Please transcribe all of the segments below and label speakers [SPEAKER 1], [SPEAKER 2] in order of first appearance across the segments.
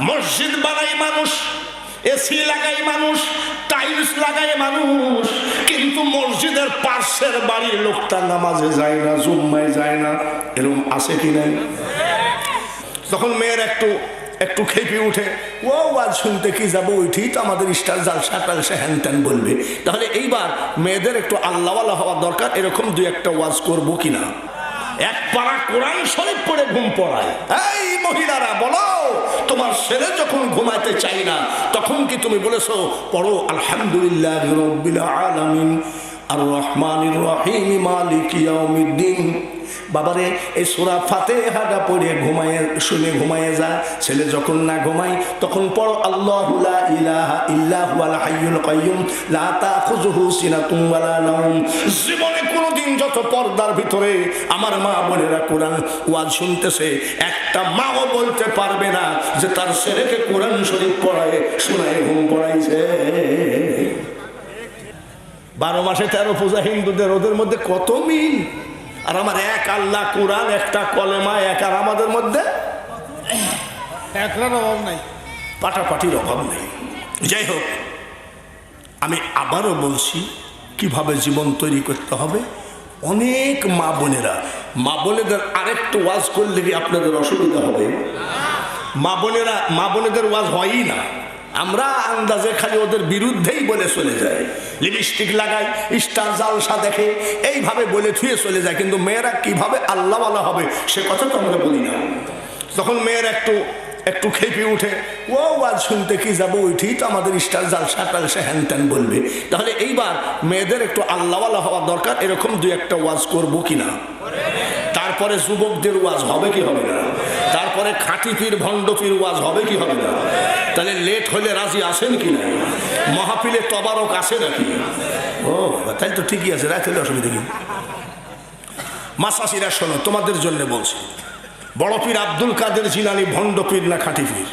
[SPEAKER 1] মসজিদ বানাই মানুষ, এসি লাগাই মানুষ, টাইলস লাগাই মানুষ, কিন্তু মসজিদের পাশের বাড়ির লোকটা নামাজে যায় না, জুম্মায় যায় না। এরকম আছে কি নাই? তখন মেয়ের একটু একটু খেপে উঠে ও আজ শুনতে কি যাব? ওইটি তো আমাদের স্টার জালসা টালসা হ্যান ত্যান বলবে। তাহলে এইবার মেয়েদের একটু আল্লাহওয়ালা হওয়া দরকার, এরকম দুই একটা ওয়াজ করব কিনা? এক পাড়া কোরআন শরীফ পড়ে ঘুম পড়ায়। এই মহিলারা, বলো! তোমার ছেলে যখন ঘুমাতে চাই না, তখন কি তুমি বলেছ, পড়ো আলহামদুলিল্লাহ রব্বিল আর রহমানির রহিম, মালিক ইয়াউমিদ্দিন। বাবারে, এই সুরা ফাতেহাটা পড়ে ঘুমায়, শুনে ঘুমায় যা। ছেলে যখন না ঘুমায়, তখন পড়ো, আল্লাহু ইলাহা ইল্লা হুয়াল হাইয়ুল কাইয়ুম, লা তাখুযুহু সিনাতুন ওয়ালা জীবনে কোনোদিন যত পর্দার ভিতরে আমার মা বোনেরা কোরআন ওয়াজ শুনতেছে, একটা মাও বলতে পারবে না যে তার ছেলেকে কোরআন শরীফ পড়ায়, শোনায়, ঘুম পড়াইছে। বারো মাসে তেরো পূজা হিন্দুদের, ওদের মধ্যে কত মিল? আর আমার এক আল্লাহ কোরআন একটা কলেমা এক আর আমাদের মধ্যে
[SPEAKER 2] অভাব নাই।
[SPEAKER 1] পাটাপাটির অভাব নেই। যাই হোক আমি আবারও বলছি কীভাবে জীবন তৈরি করতে হবে? অনেক মা বোনেরা মা বোনেদের আরেকটু ওয়াজ করলে কি আপনাদের অসুবিধা হবে? মা বোনেরা মা বোনেদের ওয়াজ হয়ই না। আমরা আন্দাজে খালি ওদের বিরুদ্ধেই বলে চলে যায় লিপস্টিক লাগাই, স্টার জালসা দেখে এইভাবে বলে থুয়ে চলে যায়। কিন্তু মেয়েরা কীভাবে আল্লাহওয়ালা হবে, সে কথা তো আমরা বলি না। তখন মেয়ের একটু একটু খেপে উঠে ও আজ শুনতে কি যাব? ওইটি তো আমাদের স্টার জালসা টালসা হ্যান ত্যান বলবে। তাহলে এইবার মেয়েদের একটু আল্লাহওয়ালা হওয়া দরকার, এরকম দুই একটা ওয়াজ করব কিনা? তারপরে যুবকদের ওয়াজ হবে কি হবে না? তারপরে খাঁটি পীর ভণ্ড পীর ওয়াজ হবে কি হবে না? তাহলে লেট হলে রাজি আসেন কি না? মহাপিলে তবারক আসে নাকি? ও তাই তো ঠিকই আছে রাত হলে অসুবিধা কি? মাসাসিরা শোনো তোমাদের জন্য বলছি। বড় পীর আব্দুল কাদের জিলানি ভণ্ড পীর না খাঁটি পীর?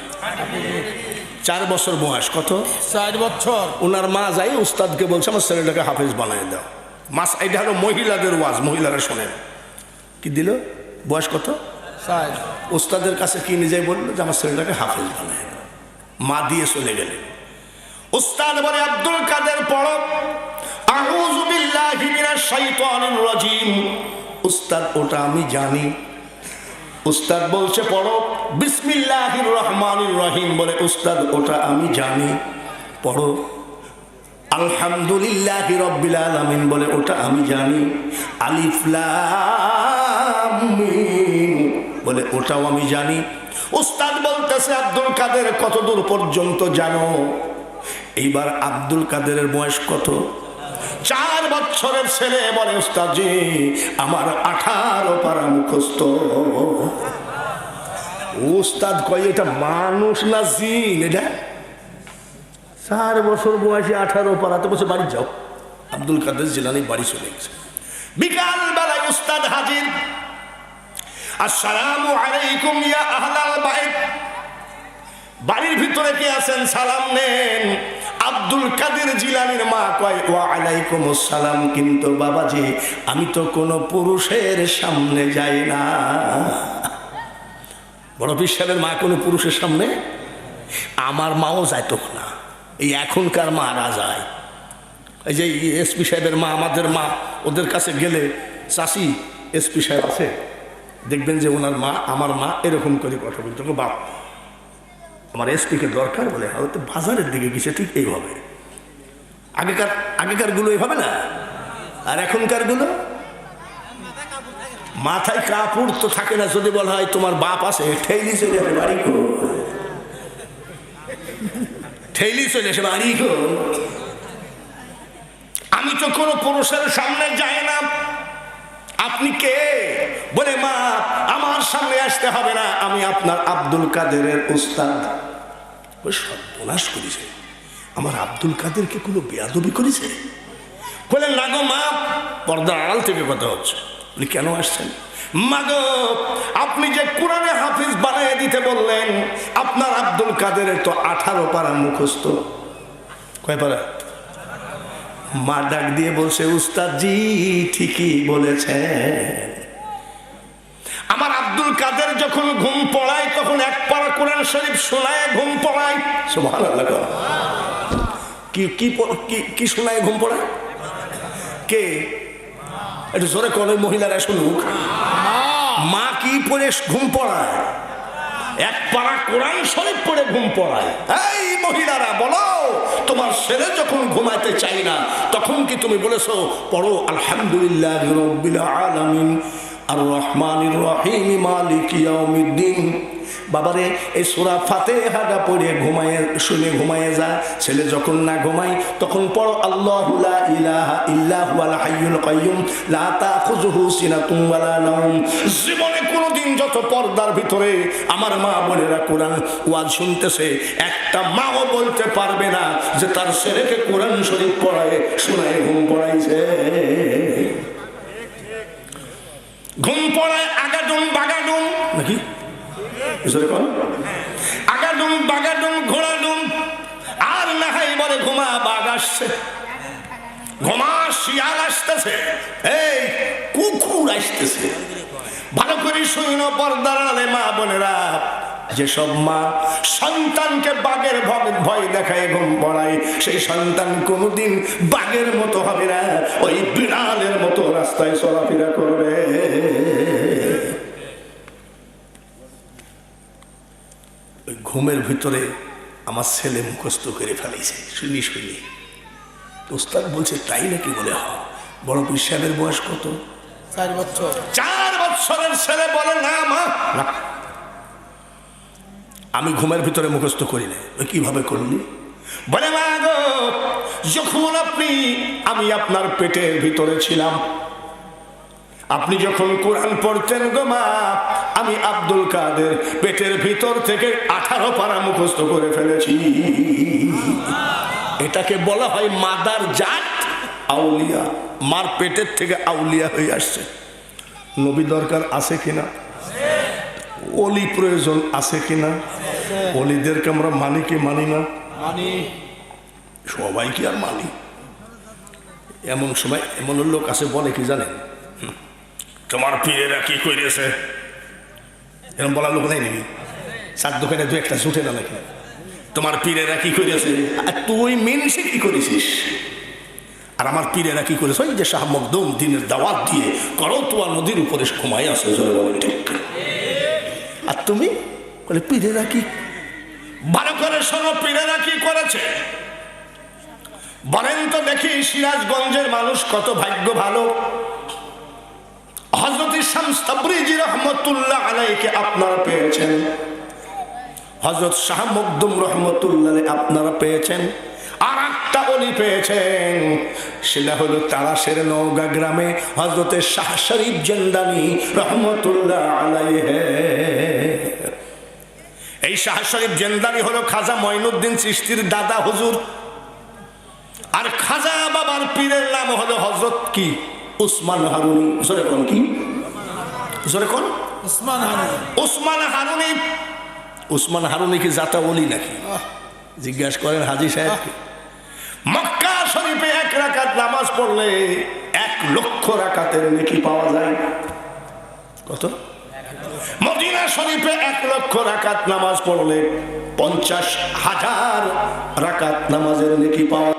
[SPEAKER 1] চার বছর বয়স কত?
[SPEAKER 2] চার বছর।
[SPEAKER 1] ওনার মা যাই উস্তাদকে বলছে আমার ছেলেটাকে হাফেজ বানিয়ে দাও। মাস এটা হলো মহিলাদের ওয়াজ মহিলারা শোনেন। কি দিল? বয়স কত? ওস্তাদের কাছে কি নিজেই বলল যে আমার ছেলেটাকে হাফেজ বানায় মা দিয়ে চলে গেলেন। উস্তাদ বলে, আব্দুল কাদের, পড়ো। আউযু বিল্লাহি মিনাশ শাইতানির রাজিম। উস্তাদ, ওটা আমি জানি। উস্তাদ বলছে, পড়ো। বিসমিল্লাহির রহমানির রহিম। বলে, উস্তাদ, ওটা আমি জানি। পড়ো। আলহামদুলিল্লাহ রব্বিল আলামিন। বলে, ওটা আমি জানি। আলিফ বলে, ওটাও আমি জানি। উস্তাদ বলতেছে, আব্দুল কাদের কত দূর পর্যন্ত জানো? এইবার আব্দুল কাদেরের বয়স কত? চার বছরের ছেলে, বলে উস্তাদ আমার আঠারো পারা মুখস্থ। উস্তাদ কয়, এটা মানুষ না জিন এটা? চার বছর বয়সে আঠারো পারাতে বসে বাড়ি যাও। আব্দুল কাদের জিলানি বাড়ি চলে গেছে। বিকাল বেলায় উস্তাদ হাজির। আসসালামু আলাইকুম ইয়া আহলাল বাইত। বাড়ির ভিতরে কে আছেন? সালাম নেন। আব্দুল কাদের জিলানির মা কয়, ওয়া আলাইকুম আসসালাম কিন্তু বাবাজি, আমি তো কোনো পুরুষের সামনে যাই না। বড় সাহেবের মা কোনো পুরুষের সামনে? আমার মাও যাইত না। এই এখনকার মারা যায় এই যে এসপি সাহেবের মা, আমাদের মা, ওদের কাছে গেলে চাষি এসপি সাহেব আছে? দেখবেন যে ওনার মা, আমার মা এরকম করে কথা বলতো। গো বাপ, আমার এসপিকে দরকার বলে হয়তো বাজারের দিকে গেছে, ঠিক এইভাবে। আগেকার আগেকারগুলো এইভাবে না? আর এখনকারগুলো মাথায় কাপড় তো থাকে না, যদি বলা হয় তোমার বাপ আছে ঠেইলি চলে যাবে বাড়ি কো। ঠেইলি চলে এসে বাড়ি কো। আমি তো কোনো পুরুষের সামনে যাই না। আপনি কে? বলে, মা, আমার সামনে আসতে হবে না। আমি আপনার আব্দুল কাদেরের উস্তাদ। সর্বনাশ করেছে। আমার আব্দুল কাদেরকে কোনো বেয়াদবি করেছে? বলে না গো মা, পর্দা আড়াল থেকে কথা হচ্ছে। উনি কেন আসছেন? মাগো, আপনি যে কোরআনে হাফিজ বানিয়ে দিতে বললেন, আপনার আব্দুল কাদেরের তো আঠারো পারা মুখস্থ। কয় পারা? মা ডাক দিয়ে বলছে উস্তাদ জি ঠিকই বলেছেন। আমার আব্দুল কাদের যখন ঘুম পড়ায়, তখন এক পারা কোরআন শরীফ শোনায়, ঘুম পড়ায়। কি কি কি- শোনায় ঘুম পড়ায়? কে? একটু জোরে করে মহিলারা শুনুক। মা কি পড়ে ঘুম পড়ায়? এক পাড়া কোরআন শরীফ পড়ে ঘুম পড়ায়। এই মহিলারা, বলো, তোমার ছেলে যখন ঘুমাতে চাই না, তখন কি তুমি বলেছ, পড়ো আলহামদুলিল্লাহ আর রহমান রহিম, মালিক ইয়াউমিদ্দিন বাবারে, এই সূরা ফাতিহাটা পড়ে ঘুমায়, শুনে ঘুমায় যায় ছেলে যখন না ঘুমায়, তখন পড়ো, আল্লাহু জীবনে যত পর্দার ভিতরে আমার মা বোনেরা কোরআন ওয়াজ শুনতেছে, একটা মাও বলতে পারবে না যে তার ছেলেকে কোরআন শরীফ পড়ায়, শোনায়, ঘুম পড়াইছে। ঘুম পড়ায় আগাডুম বাগাডুম নাকি? আর না হয় বলে ঘুমা বাঘ আসছে। ঘুমা শিয়াল আসতেছে আসতেছে। ভালো করে শুইন পর্দার আলে মা বোনেরা, যেসব মা সন্তানকে বাঘের ভয় দেখায়, ঘুম পড়ায় সেই সন্তান কোনোদিন বাঘের মতো হবে না, ওই বিড়ালের মতো রাস্তায় চলাফেরা করবে। ঘুমের ভিতরে আমার ছেলে মুখস্থ করে ফেলেছে শুনি শুনি। ওস্তাদ বলছে তাই নাকি বলে হ? বড় পীর সাহেবের বয়স কত?
[SPEAKER 2] চার বছর।
[SPEAKER 1] চার বছরের ছেলে বলে না মা। না। আমি ঘুমের ভিতরে মুখস্থ করি না কীভাবে করলি? বলে মা গো যখন আপনি আমি আপনার পেটের ভিতরে ছিলাম আপনি যখন কোরআন পড়তেন গো মা আমি আব্দুল কাদের পেটের ভিতর থেকে আঠারো পারা মুখস্থ করে ফেলেছি। এটাকে বলা হয় মাদার জাত আউলিয়া। মার পেটের থেকে আউলিয়া হয়ে আসছে। নবী দরকার আছে কিনা? অলি প্রয়োজন আছে কিনা? অলিদেরকে আমরা মানি কি মানি না?
[SPEAKER 2] মানে।
[SPEAKER 1] সবাই কি আর মানি? এমন সময় এমন লোক আছে বলে কি জানেন? তোমার পীরেরা কি করেছে এরকম বলার লোক নেই নাকি? চার দোকানে দু একটা জুটে না নাকি? তোমার পীরেরা কি করেছে আর তুই মিনসে কি করেছিস? আর আমার পীরেরা কি করেছে? ওই যে শাহ মকদম দিনের দাওয়াত দিয়ে করতোয়া নদীর উপরে ঘুমাই আসে আর তুমি? বলে, পীরেরা কি ভালো করে শোনো, পীরেরা কি করেছে? বলেন তো দেখি সিরাজগঞ্জের মানুষ কত ভাগ্য ভালো। হজরত শামস্তাবরিজি রহমতুল্লাহ আলাইকে আপনারা পেয়েছেন। হজরত শাহ মকদুম রহমতুল্লাহ আপনারা পেয়েছেন। আর একটা অলি পেয়েছেন, সেটা হলো তারাশের নওগাঁ গ্রামে হজরতের শাহ শরীফ জেন্দানি রহমতুল্লাহ আলাইহে। এই শাহ শরীফ জেন্দানি হলো খাজা মঈনুদ্দিন চিস্তির দাদা হুজুর। আর খাজা বাবার পীরের নাম হলো হজরত কি? উসমান হারুনি। জোরে কোন কি? জোরে কোন?
[SPEAKER 2] উসমান হারুনি।
[SPEAKER 1] উসমান হারুনি। উসমান হারুনি কি জাতা বলি নাকি? জিজ্ঞাসা করেন হাজি সাহেব মক্কা শরীফে এক রাকাত নামাজ পড়লে এক লক্ষ রাকাতের নেকি পাওয়া যায়। কত? মদিনা শরীফে এক লক্ষ রাকাত নামাজ পড়লে পঞ্চাশ হাজার রাকাত নামাজের নেকি পাওয়া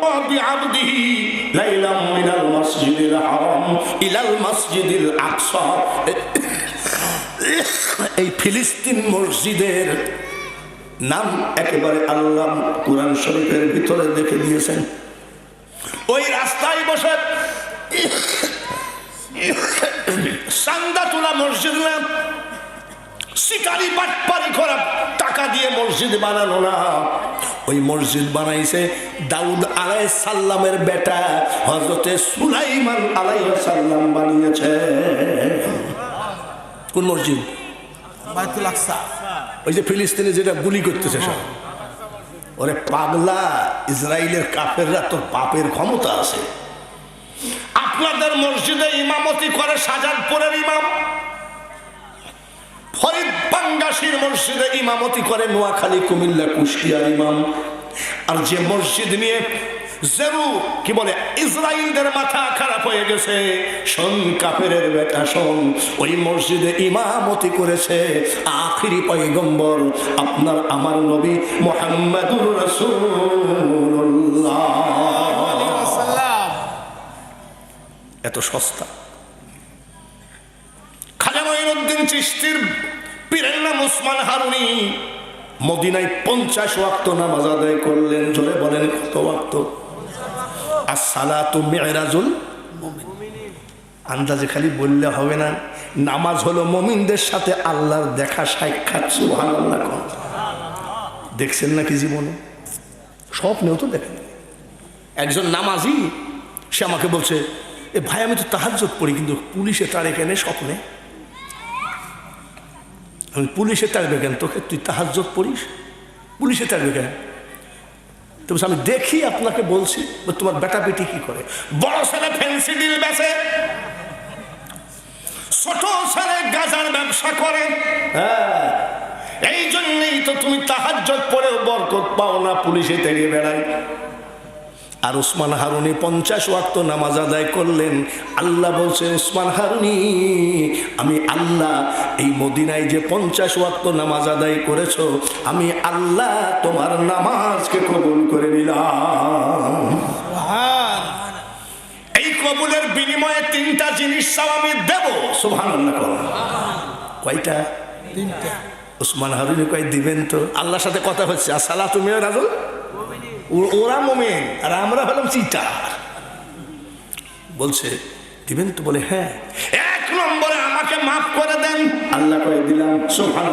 [SPEAKER 1] এই ফিলিস্তিন মসজিদের নাম একেবারে আল্লাহ কোরআন শরীফের ভিতরে দেখে দিয়েছেন। ওই রাস্তায় বসে সান্দা তোলা মসজিদ না শিকারি বাটপারি করা টাকা দিয়ে মসজিদ বানানো না। ওই মসজিদ বানাইছে দাউদ আলাই সাল্লামের বেটা হজরতে সুলাইমান আলাই সাল্লাম বানিয়েছে। কোন মসজিদ? ওই যে ফিলিস্তিনে যেটা গুলি করতেছে সব। ওরে পাগলা ইসরায়েলের কাফেররা তো পাপের ক্ষমতা আছে। আপনাদের মসজিদে ইমামতি করে সাজাদপুরের ইমাম। ফরিদ পাঙ্গাসির মসজিদে ইমামতি করে নোয়াখালী কুমিল্লা কুষ্টিয়ার ইমাম। আর যে মসজিদ নিয়ে জেরু কি বলে ইসরায়েলদের মাথা খারাপ হয়ে গেছে শোন কাফের বেটা শোন ওই মসজিদে ইমামতি করেছে আখিরি পয়গম্বর আপনার আমার নবী মোহাম্মদুর রাসূলুল্লাহ।
[SPEAKER 2] সাল্লাম
[SPEAKER 1] এত সস্তা খাজা মঈনুদ্দিন চিস্তির পীরের নাম উসমান হারুনি। মদিনায় পঞ্চাশ ওয়াক্ত নামাজ আদায় করলেন, জোরে বলেন কত ওয়াক্ত? আর সালাতু মেয়েরাজুল আন্দাজে খালি বললে হবে না, নামাজ হলো মমিনদের সাথে আল্লাহর দেখা সাক্ষাৎ সুহান আল্লাহ দেখছেন নাকি জীবনে? স্বপ্নেও তো দেখেন। একজন নামাজি, সে আমাকে বলছে, এ ভাই, আমি তো তাহাজ্জত পড়ি, কিন্তু পুলিশে তার এখানে স্বপ্নে পুলিশে তাড়বে কেন? তোকে তুই তাহাজ্জত পড়িস? পুলিশে তাড়বে কেন? তো আমি দেখি আপনাকে বলছি তোমার বেটা বেটি কি করে? বড় ছেলে ফেন্সি ডিল বেচে, ছোট ছেলে গাজার ব্যবসা করে হ্যাঁ? এই জন্যই তো তুমি তাহাজ্জত পড়েও বরকত পাও না পুলিশে তেড়িয়ে বেড়ায়। আর উসমান হারুনি পঞ্চাশ ওয়াক্ত নামাজ আদায় করলেন। আল্লাহ বলছেন উসমান হারুনি আমি আল্লাহ এই মদিনায় যে পঞ্চাশ ওয়াক্ত নামাজ আদায় করেছ আমি আল্লাহ তোমার নামাজকে কবুল করে নিলাম। এই কবুলের বিনিময়ে তিনটা জিনিস চাও আমি দেব। সুভান কয়টা?
[SPEAKER 2] তিনটা।
[SPEAKER 1] উসমান হারুনি কয় দিবেন তো। আল্লাহর সাথে কথা হচ্ছে। আর সালা তুমিও রাজল ওরা মোমেন, আর আমরা হলাম চিটা বলছে, দিবেন তো? বলে হ্যাঁ। এক নম্বরে আমাকে মাফ করে দেন। আল্লাহ করে দিলাম সোহান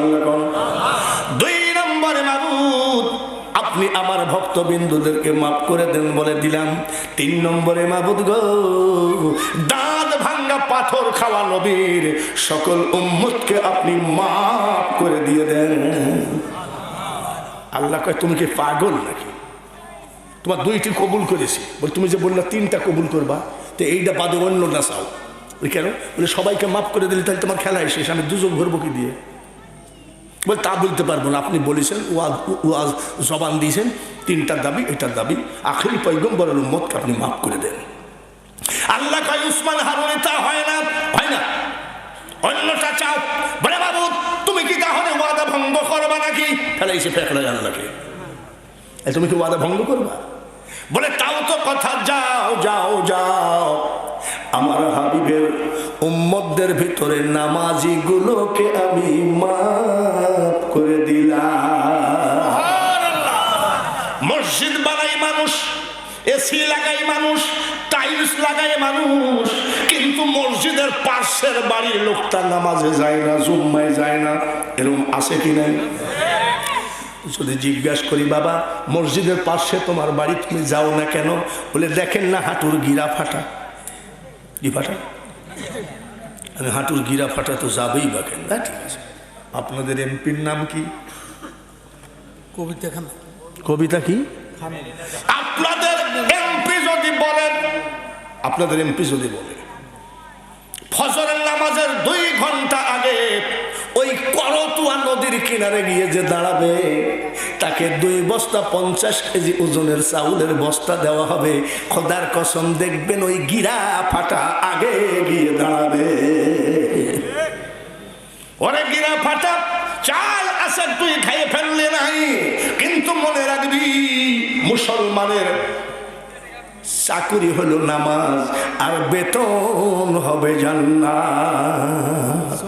[SPEAKER 1] দুই নম্বরে, মাবুদ, আপনি আমার ভক্তবিন্দুদেরকে মাফ করে দেন বলে দিলাম। তিন নম্বরে, মাবুদ গো, দাঁত ভাঙ্গা পাথর খাওয়া নবীর সকল উম্মতকে আপনি মাফ করে দিয়ে দেন। আল্লাহ কয়, তুমি কি পাগল নাকি? তোমার দুইটি কবুল করেছি। বলে, তুমি যে বললা তিনটা কবুল করবা, তো এইটা বাদে অন্য না চাও। ওই কেন? বলে, সবাইকে মাফ করে দিলে তাহলে তোমার খেলায় শেষ, আমি দুজন ভরবো কি দিয়ে? বলে, তা বলতে পারব না। আপনি বলেছেন, ওয়াজ ওয়াজ জবান দিয়েছেন তিনটার দাবি এটার দাবি। আখেরি পৈগম্বরের উম্মতকে আপনি মাফ করে দেন। আল্লাহ কয়, উসমান হারুনি তা হয় না হয় না। অন্যটা চাও। বলে, বাবু, তুমি কি তাহলে ওয়াদা ভঙ্গ করবা নাকি? তাহলে এসে ফেকড়া আল্লাহকে তুমি কি ওয়াদা ভঙ্গ করবা? বলে তাও তো কথা যাও যাও যাও। আমার হাবিবের উম্মতদের ভিতরে নামাজি গুলোকে আমি মাফ করে দিলাম। মসজিদ বানাই মানুষ এসি লাগাই মানুষ টাইলস লাগাই মানুষ কিন্তু মসজিদের পাশের বাড়ির লোকটা নামাজে যায় না জুম্মায় যায় না। এরকম আছে কি নাই? যদি জিজ্ঞাসা করি বাবা মসজিদের পাশে তোমার বাড়ি তুমি যাও না কেন? বলে দেখেন না হাঁটুর গিরা ফাটা। কি ফাটা? আমি হাঁটুর গিরা ফাটা তো যাবেই বা কেন? না ঠিক আছে। আপনাদের এমপির নাম কি?
[SPEAKER 2] কবিতা খান।
[SPEAKER 1] কবিতা কি? আপনাদের এমপি যদি বলেন আপনাদের এমপি যদি বলে ফজরের নামাজের দুই ঘণ্টা আগে করতুয়া নদীর কিনারে গিয়ে যে দাঁড়াবে, তাকে দুই বস্তা পঞ্চাশ কেজি ওজনের চাউলের বস্তা দেওয়া হবে। খোদার কসম, দেখবেন ওই গিরা ফাটা আগে গিয়ে দাঁড়াবে। ওরে গিরা ফাটা, চাল আছে তুই খাইয়ে ফেললে নাই, কিন্তু মনে রাখবি, মুসলমানের চাকুরি হলো নামাজ, আর বেতন হবে জান্নাত।